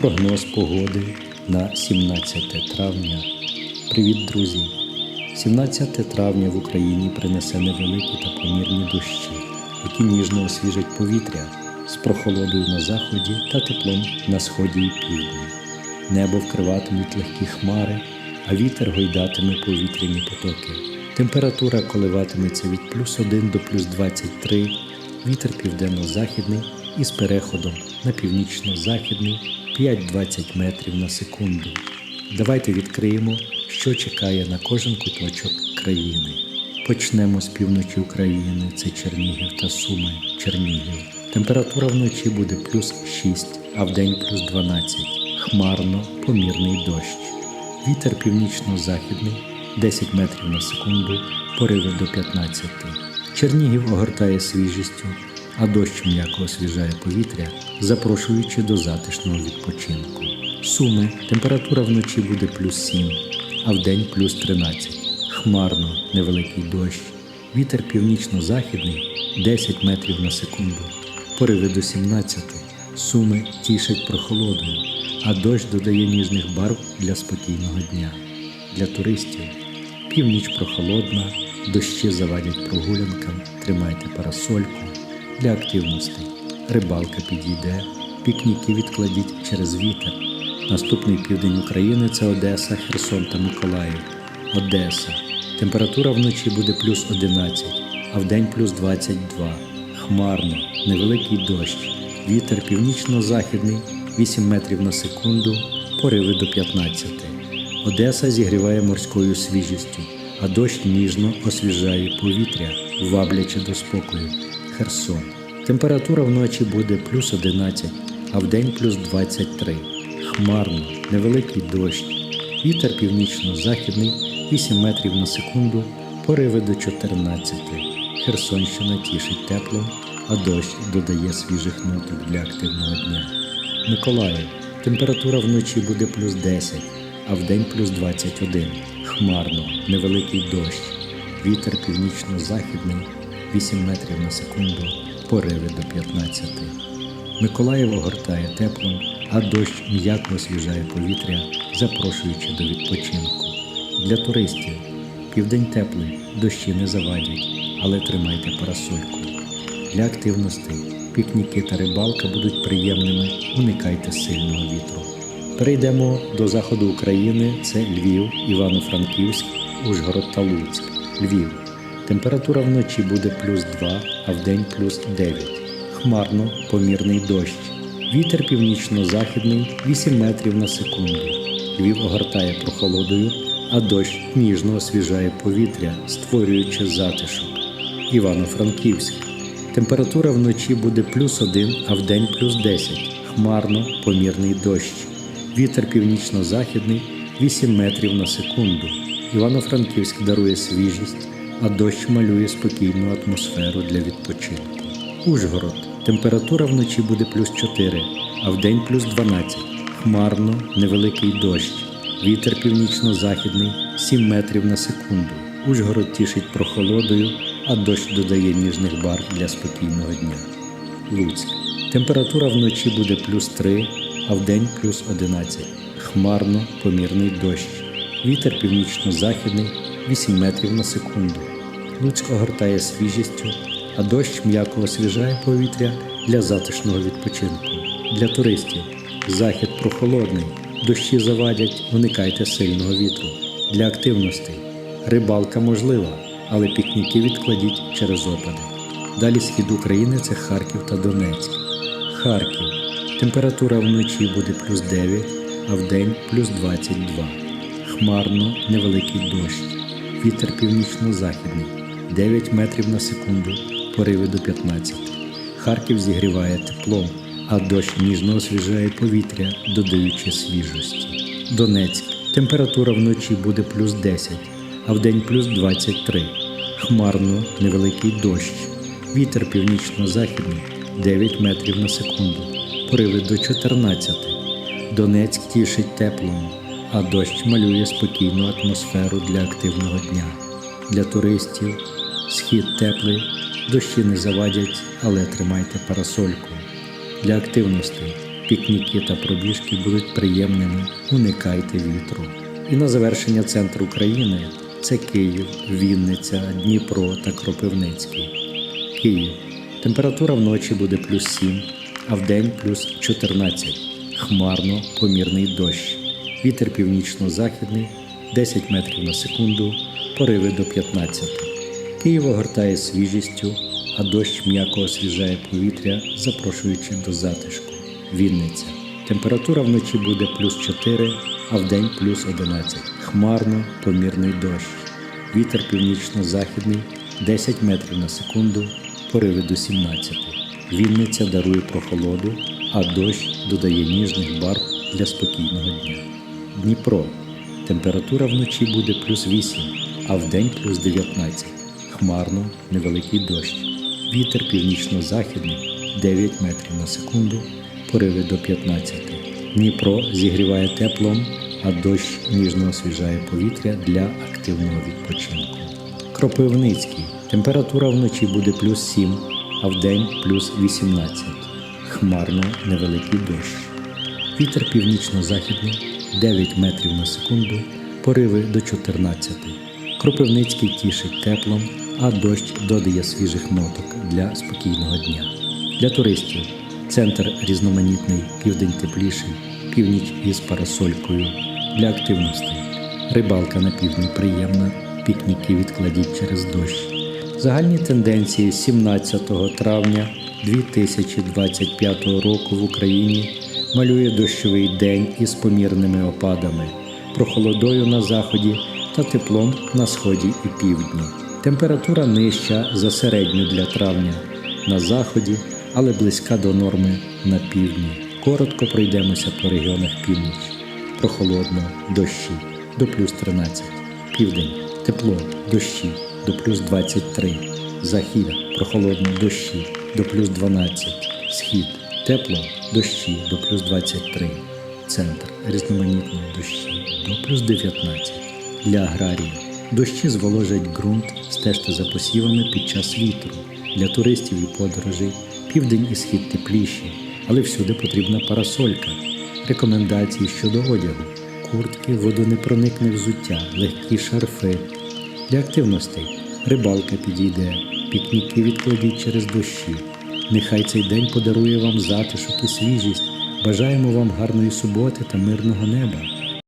Прогноз погоди на 17 травня. Привіт, друзі! 17 травня в Україні принесе невеликі та помірні дощі, які ніжно освіжать повітря з прохолодою на заході та теплом на сході і півдні. Небо вкриватимуть легкі хмари, а вітер гойдатиме повітряні потоки. Температура коливатиметься від плюс 1 до плюс 23, вітер південно-західний із переходом на північно-західний 5-20 метрів на секунду. Давайте відкриємо, що чекає на кожен куточок країни. Почнемо з півночі України, це Чернігів та Суми, Чернігів. Температура вночі буде плюс 6, а вдень плюс 12. Хмарно, помірний дощ. Вітер північно-західний 10 метрів на секунду, пориви до 15. Чернігів огортає свіжістю, а дощ м'яко освіжає повітря, запрошуючи до затишного відпочинку. Суми температура вночі буде плюс 7, а вдень плюс 13. Хмарно, невеликий дощ. Вітер північно-західний 10 метрів на секунду, пориви до 17. Суми тішать прохолодою, а дощ додає ніжних барв для спокійного дня. Для туристів північ прохолодна, дощі завадять прогулянкам, тримайте парасольку. Для активностей рибалка підійде, пікніки відкладіть через вітер. Наступний південь України це Одеса, Херсон та Миколаїв. Одеса. Температура вночі буде плюс 11, а вдень плюс 22. Хмарно, невеликий дощ. Вітер північно-західний 8 метрів на секунду, пориви до 15. Одеса зігріває морською свіжістю, а дощ ніжно освіжає повітря, ваблячи до спокою. Херсон. Температура вночі буде плюс 11, а вдень плюс 23. Хмарно, невеликий дощ. Вітер північно-західний 8 метрів на секунду, пориви до 14. Херсонщина тішить теплом, а дощ додає свіжих ноток для активного дня. Миколаїв. Температура вночі буде плюс 10, а вдень плюс 21. Хмарно, невеликий дощ. Вітер північно-західний 8 метрів на секунду, пориви до 15. Миколаїв огортає теплом, а дощ м'яко освіжає повітря, запрошуючи до відпочинку. Для туристів південь теплий, дощі не завадять, але тримайте парасольку. Для активностей пікніки та рибалка будуть приємними, уникайте сильного вітру. Перейдемо до заходу України: це Львів, Івано-Франківськ, Ужгород та Луцьк. Львів. Температура вночі буде плюс 2, а вдень плюс 9. Хмарно, помірний дощ. Вітер північно-західний 8 метрів на секунду. Львів огортає прохолодою, а дощ ніжно освіжає повітря, створюючи затишок. Івано-Франківськ. Температура вночі буде плюс 1, а вдень плюс 10. Хмарно, помірний дощ. Вітер північно-західний 8 метрів на секунду. Івано-Франківськ дарує свіжість, а дощ малює спокійну атмосферу для відпочинку. Ужгород. Температура вночі буде плюс 4, а вдень плюс 12. Хмарно, невеликий дощ. Вітер північно-західний 7 метрів на секунду. Ужгород тішить прохолодою, а дощ додає ніжних барв для спокійного дня. Луцьк. Температура вночі буде плюс 3, а вдень плюс 11. Хмарно, помірний дощ. Вітер північно-західний 8 метрів на секунду. Луцьк огортає свіжістю, а дощ м'яко освіжає повітря для затишного відпочинку. Для туристів захід прохолодний, дощі завадять, уникайте сильного вітру. Для активностей рибалка можлива, але пікніки відкладіть через опади. Далі схід України це Харків та Донецьк. Харків. Температура вночі буде плюс 9, а вдень плюс 22. Хмарно, невеликий дощ. Вітер північно-західний 9 метрів на секунду, пориви до 15. Харків зігріває теплом, а дощ ніжно освіжає повітря, додаючи свіжості. Донецьк. Температура вночі буде плюс 10, а вдень плюс 23. Хмарно, невеликий дощ. Вітер північно-західний 9 метрів на секунду, пориви до 14. Донецьк тішить теплом, а дощ малює спокійну атмосферу для активного дня. Для туристів схід теплий, дощі не завадять, але тримайте парасольку. Для активностей Пікніки та пробіжки будуть приємними, уникайте вітру. І на завершення центр України це Київ, Вінниця, Дніпро та Кропивницький. Київ. Температура вночі буде плюс 7, а вдень плюс 14. Хмарно, помірний дощ. Вітер північно-західний 10 метрів на секунду, пориви до 15. Київ огортає свіжістю, а дощ м'яко освіжає повітря, запрошуючи до затишку. Вінниця. Температура вночі буде плюс 4, а вдень плюс 11. Хмарно, помірний дощ. Вітер північно-західний 10 метрів на секунду, пориви до 17. Вінниця дарує прохолоду, а дощ додає ніжних барв для спокійного дня. Дніпро. Температура вночі буде плюс 8, а вдень плюс 19. Хмарно, невеликий дощ. Вітер північно-західний 9 метрів на секунду, пориви до 15. Дніпро зігріває теплом, а дощ ніжно освіжає повітря для активного відпочинку. Кропивницький. Температура вночі буде плюс 7, а вдень плюс 18. Хмарно невеликий дощ. Вітер північно-західний 9 метрів на секунду, пориви до 14. Кропивницький тішить теплом, а дощ додає свіжих ноток для спокійного дня. Для туристів центр різноманітний, південь тепліший, північ із парасолькою. Для активностей рибалка на півдні приємна, пікніки відкладіть через дощ. Загальні тенденції 17 травня 2025 року в Україні малює дощовий день із помірними опадами, прохолодою на заході та теплом на сході і півдні. Температура нижча за середню для травня на заході, але близька до норми на півдні. Коротко пройдемося по регіонах північ. Прохолодно, дощі до плюс 13. Південь тепло, дощі до плюс 23. Захід прохолодно, дощі до плюс 12. Схід тепло, дощі до плюс 23. Центр різноманітно дощі до плюс 19. Для аграрії дощі зволожать ґрунт, стежте за посівами під час вітру. Для туристів і подорожей південь і схід тепліші, але всюди потрібна парасолька. Рекомендації щодо одягу: куртки, водонепроникне взуття, легкі шарфи. Для активностей рибалка підійде, пікніки відкладіть через дощі. Нехай цей день подарує вам затишок і свіжість. Бажаємо вам гарної суботи та мирного неба.